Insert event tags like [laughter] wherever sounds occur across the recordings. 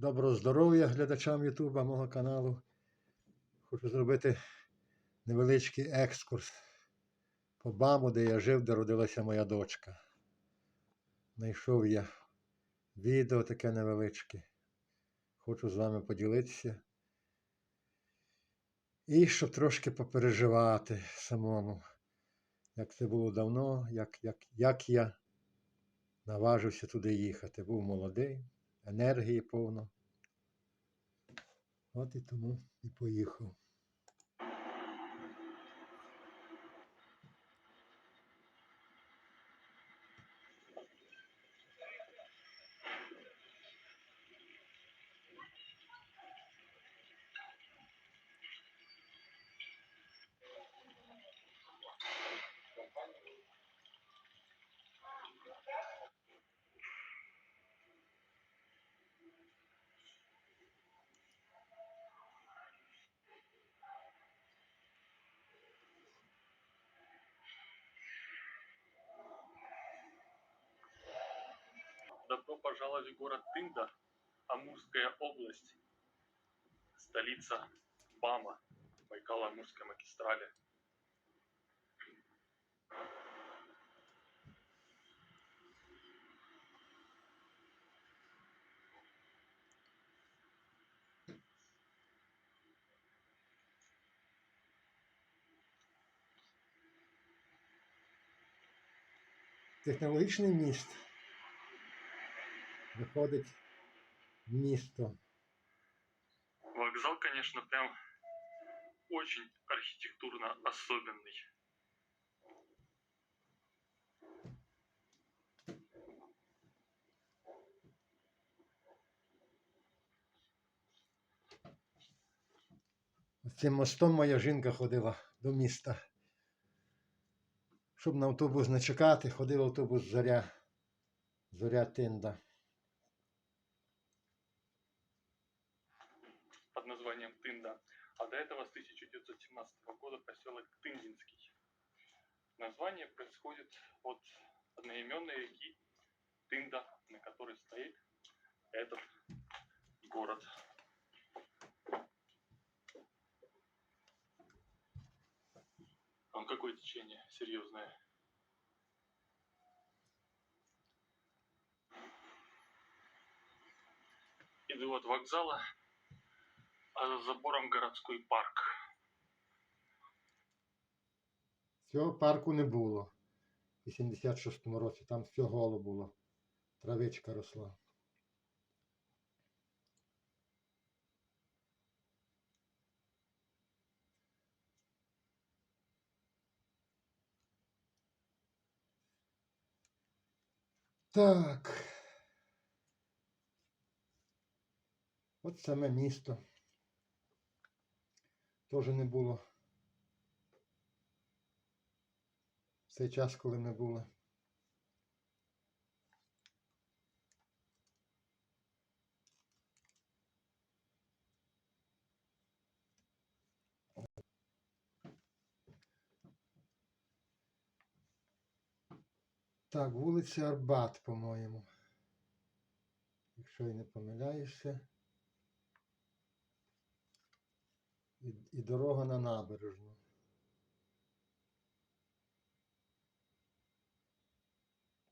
Доброго здоров'я глядачам Ютуба мого каналу. Хочу зробити невеличкий екскурс по Баму, де я жив, де родилася моя дочка. Знайшов я відео таке невеличке. Хочу з вами поділитися. І щоб трошки попереживати самому, як це було давно, як, як, як я наважився туди їхати. Був молодий, енергії повно. От і тому і поїхав. Добро пожаловать в город Тында, Амурская область, столица Бама, Байкало-Амурской магистрали. Технологічний міст виходить в місто. Вокзал, конечно, прям очень архитектурно особенный. Цим мостом моя жінка ходила до міста. Щоб на автобус не чекати, ходив автобус Зоря. Зоря Тинда. До этого с 1917 года поселок Тындинский. Название происходит от одноименной реки Тында, на которой стоит этот город. Там какое течение серьезное. Иду от вокзала, а за забором городской парк. Цього парку не було. У 86-му році там все голо було. Травичка росла. Так. От саме місто. Теж не було. В цей час, коли ми були. Так, вулиця Арбат, по-моєму. Якщо я не помиляюся. І, і дорога на набережну.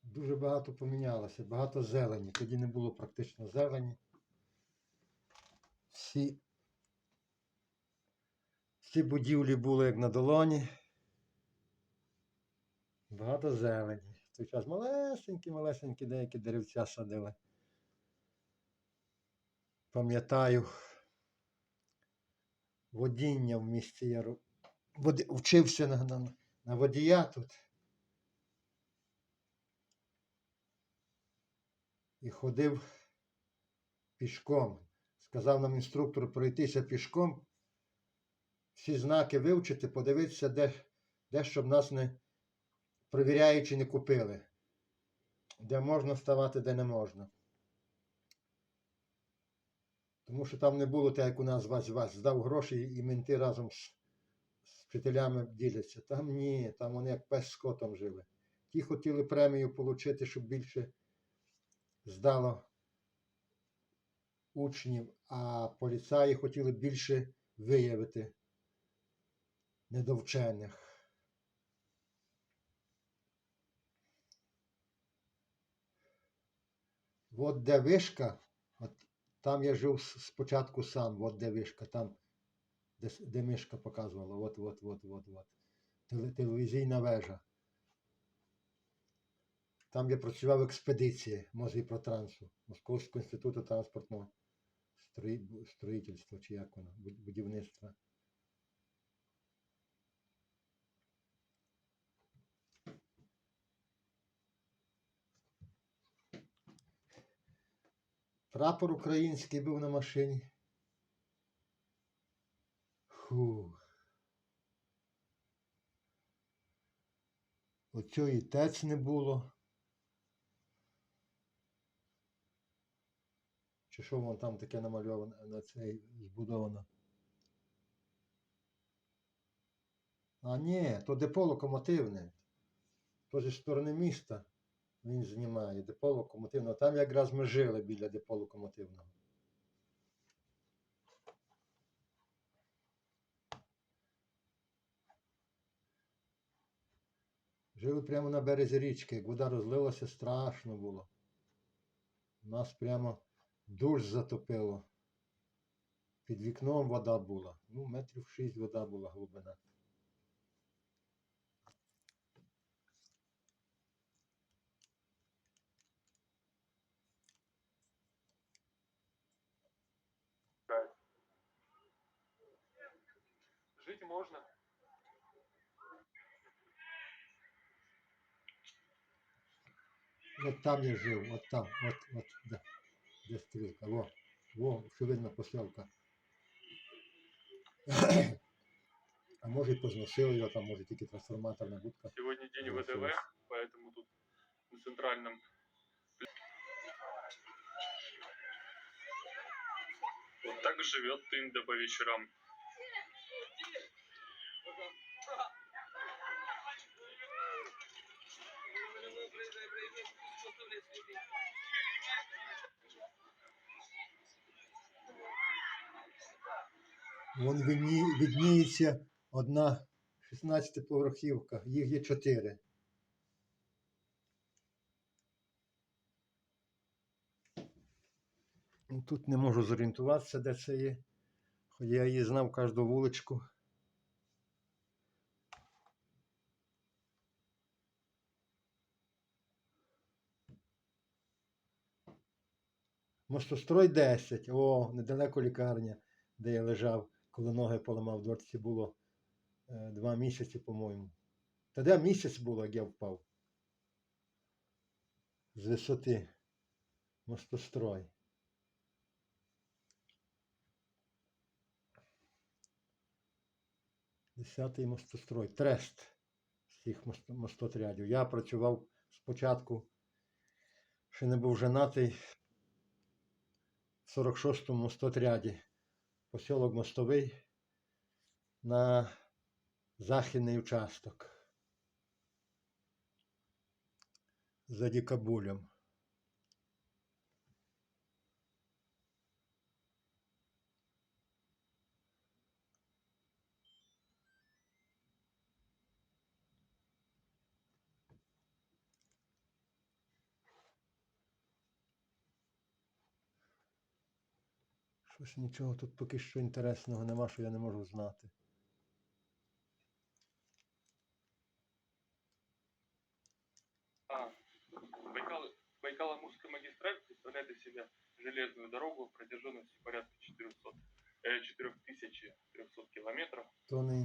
Дуже багато помінялося, багато зелені. Тоді не було практично зелені. Всі, всі будівлі були як на долоні. Багато зелені. В той час малесенькі, малесенькі деякі деревця садили. Пам'ятаю, водіння в місті я води- вчився на, на, на водія тут. І ходив пішком. Сказав нам інструктор пройтися пішком, всі знаки вивчити, подивитися, де, де щоб нас не провіряючи не купили. Де можна ставати, де не можна. Тому що там не було так, як у нас вась вась здав гроші і менти разом з, з вчителями діляться. Там ні, там вони як пес з котом жили. Ті хотіли премію отримати, щоб більше здало учнів, а поліцаї хотіли більше виявити недовчених. От де вишка, там я жив спочатку сам, от де вишка, там, де, де мишка показувала, от, от, от, от, от. Телевізійна вежа. Там я працював в експедиції Мозгіпротрансу, Московського інституту транспортного строї- строїтельства, чи як воно, будівництва. Прапор український був на машині. Фу. Оцього і тець не було. Чи що воно там таке намальовано на цей збудовано? А ні, то депо локомотивне. То зі сторони міста він знімає депо локомотивного. Там якраз ми жили біля депо локомотивного. Жили прямо на березі річки. Як вода розлилася, страшно було. Нас прямо душ затопило. Під вікном вода була. Ну, метрів шість вода була глибина. Жить можно. От там я жив, от там, от, от, де, де стрілка. Во, во, що видно посілка. [coughs] А може і позносили його, там може тільки трансформаторна будка. Сегодня день Ну, ВДВ, хорошо. поэтому тут на центральном Вот так живет Тында по вечерам. Вон видні, видніється одна 16-поверхівка, їх є чотири. Ну, Тут не можу зорієнтуватися, де це є. Я її знав кожну вуличку. Мостострой 10. О, недалеко лікарня, де я лежав, коли ноги поламав. Дворці було е, два місяці, по-моєму. Та де місяць було, як я впав? З висоти. Мостострой. Десятий мостострой. Трест мост- мостотрядів. Я працював спочатку, ще не був женатий в 46-му мостотряді. Посілок Мостовий на західний участок. За Дікабулем. Щось нічого тут поки що інтересного нема, що я не можу знати. А, Байкал, Байкало-Амурская магистраль представляет из себя железную дорогу протяженностью порядка 400, э, 4300 километров. То не.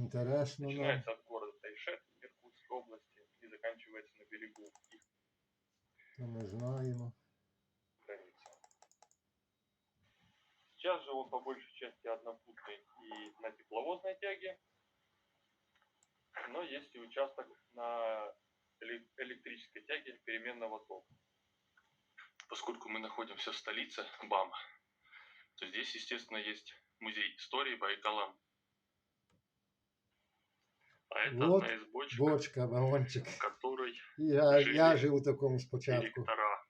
Начинается от города Тайшет Иркутской области и заканчивается на берегу То ми знаємо. Сейчас же он по большей части однопутный и на тепловозной тяге, но есть и участок на эле- электрической тяге переменного тока. Поскольку мы находимся в столице Бама, то здесь, естественно, есть музей истории Байкала. А это Вот одна из бочек, Бочка, в которой Я, я Жили жив у такому спочатку. директора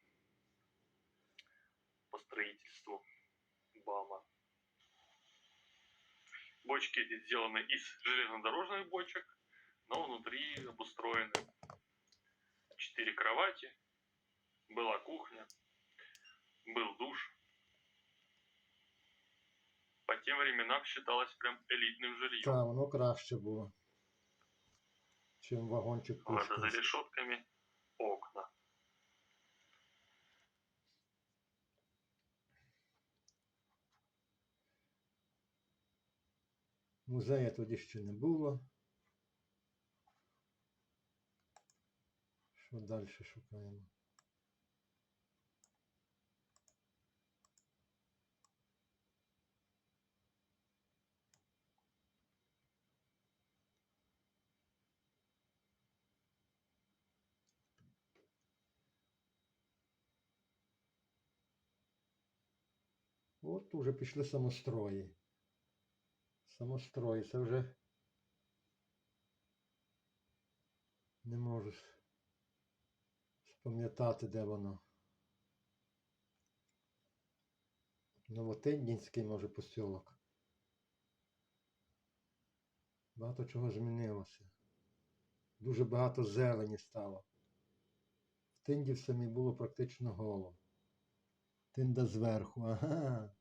по строительству Бама. Бочки эти сделаны из железнодорожных бочек, но внутри обустроены четыре кровати, была кухня, был душ. По тем временам считалось прям элитным жильем. Та, воно краще було. Чим вагончик Ладно, за решетками окна. Музея тоді ще не було. Що далі шукаємо? От уже пішли самострої. Самострої, це вже не можу с- спам'ятати, де воно. Новотендінський, може, посілок. Багато чого змінилося. Дуже багато зелені стало. В Тинді в самі було практично голо. Тинда зверху, ага.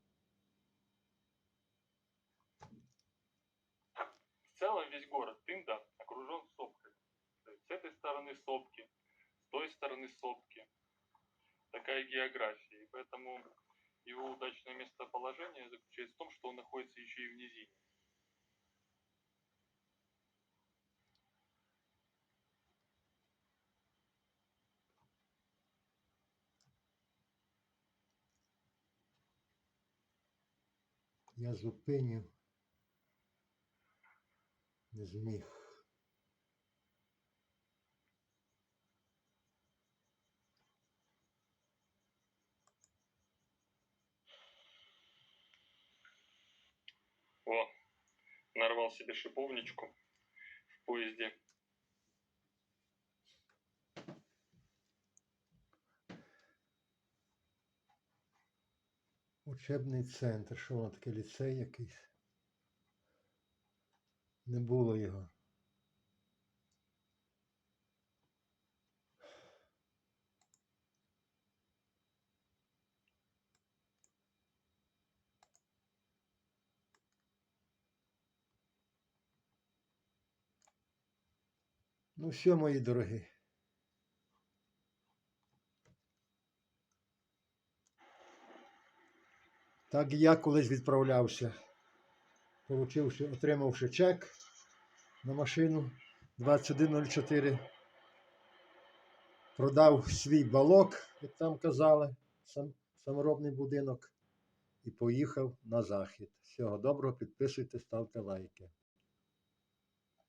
Город Тында окружен сопками. То есть с этой стороны сопки, с той стороны сопки. Такая география. И поэтому его удачное местоположение заключается в том, что он находится еще и в низине. Я зупинив. Не зміг. О, нарвал себе шиповничку в поезде. Учебний центр. Що воно таке ліцей якийсь? Не було його. Ну все, мої дорогі. Так я колись відправлявся, получивши, отримавши чек на машину 2104. Продав свій балок, як там казали, сам, саморобний будинок, і поїхав на захід. Всього доброго, підписуйтесь, ставте лайки.